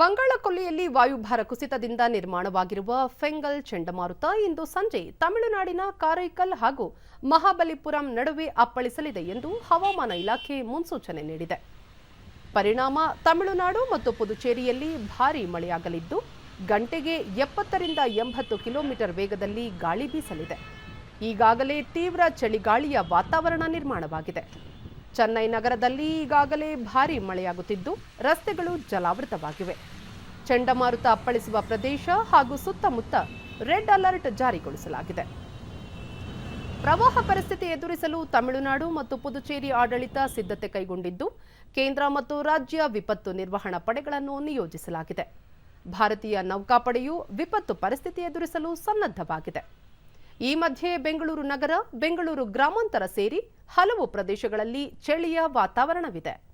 ಬಂಗಾಳಕೊಲ್ಲಿಯಲ್ಲಿ ವಾಯುಭಾರ ಕುಸಿತದಿಂದ ನಿರ್ಮಾಣವಾಗಿರುವ ಫೆಂಗಲ್ ಚಂಡಮಾರುತ ಇಂದು ಸಂಜೆ ತಮಿಳುನಾಡಿನ ಕಾರೈಕಲ್ ಹಾಗೂ ಮಹಾಬಲಿಪುರಂ ನಡುವೆ ಅಪ್ಪಳಿಸಲಿದೆ ಎಂದು ಹವಾಮಾನ ಇಲಾಖೆ ಮುನ್ಸೂಚನೆ ನೀಡಿದೆ. ಪರಿಣಾಮ ತಮಿಳುನಾಡು ಮತ್ತು ಪುದುಚೇರಿಯಲ್ಲಿ ಭಾರೀ ಮಳೆಯಾಗಲಿದ್ದು, ಗಂಟೆಗೆ ಎಪ್ಪತ್ತರಿಂದ ಎಂಬತ್ತು ಕಿಲೋಮೀಟರ್ ವೇಗದಲ್ಲಿ ಗಾಳಿ ಬೀಸಲಿದೆ. ಈಗಾಗಲೇ ತೀವ್ರ ಚಳಿಗಾಳಿಯ ವಾತಾವರಣ ನಿರ್ಮಾಣವಾಗಿದೆ. ಚೆನ್ನೈ ನಗರದಲ್ಲಿ ಈಗಾಗಲೇ ಭಾರೀ ಮಳೆಯಾಗುತ್ತಿದ್ದು, ರಸ್ತೆಗಳು ಜಲಾವೃತವಾಗಿವೆ. ಚಂಡಮಾರುತ ಅಪ್ಪಳಿಸುವ ಪ್ರದೇಶ ಹಾಗೂ ಸುತ್ತಮುತ್ತ ರೆಡ್ ಅಲರ್ಟ್ ಜಾರಿಗೊಳಿಸಲಾಗಿದೆ. ಪ್ರವಾಹ ಪರಿಸ್ಥಿತಿ ಎದುರಿಸಲು ತಮಿಳುನಾಡು ಮತ್ತು ಪುದುಚೇರಿ ಆಡಳಿತ ಸಿದ್ಧತೆ ಕೈಗೊಂಡಿದ್ದು, ಕೇಂದ್ರ ಮತ್ತು ರಾಜ್ಯ ವಿಪತ್ತು ನಿರ್ವಹಣಾ ಪಡೆಗಳನ್ನು ನಿಯೋಜಿಸಲಾಗಿದೆ. ಭಾರತೀಯ ನೌಕಾಪಡೆಯು ವಿಪತ್ತು ಪರಿಸ್ಥಿತಿ ಎದುರಿಸಲು ಸನ್ನದ್ಧವಾಗಿದೆ. ಈ ಮಧ್ಯೆ ಬೆಂಗಳೂರು ನಗರ ಬೆಂಗಳೂರು ಗ್ರಾಮಾಂತರ ಸೇರಿ ಹಲವು ಪ್ರದೇಶಗಳಲ್ಲಿ ಚಳಿಯ ವಾತಾವರಣವಿದೆ.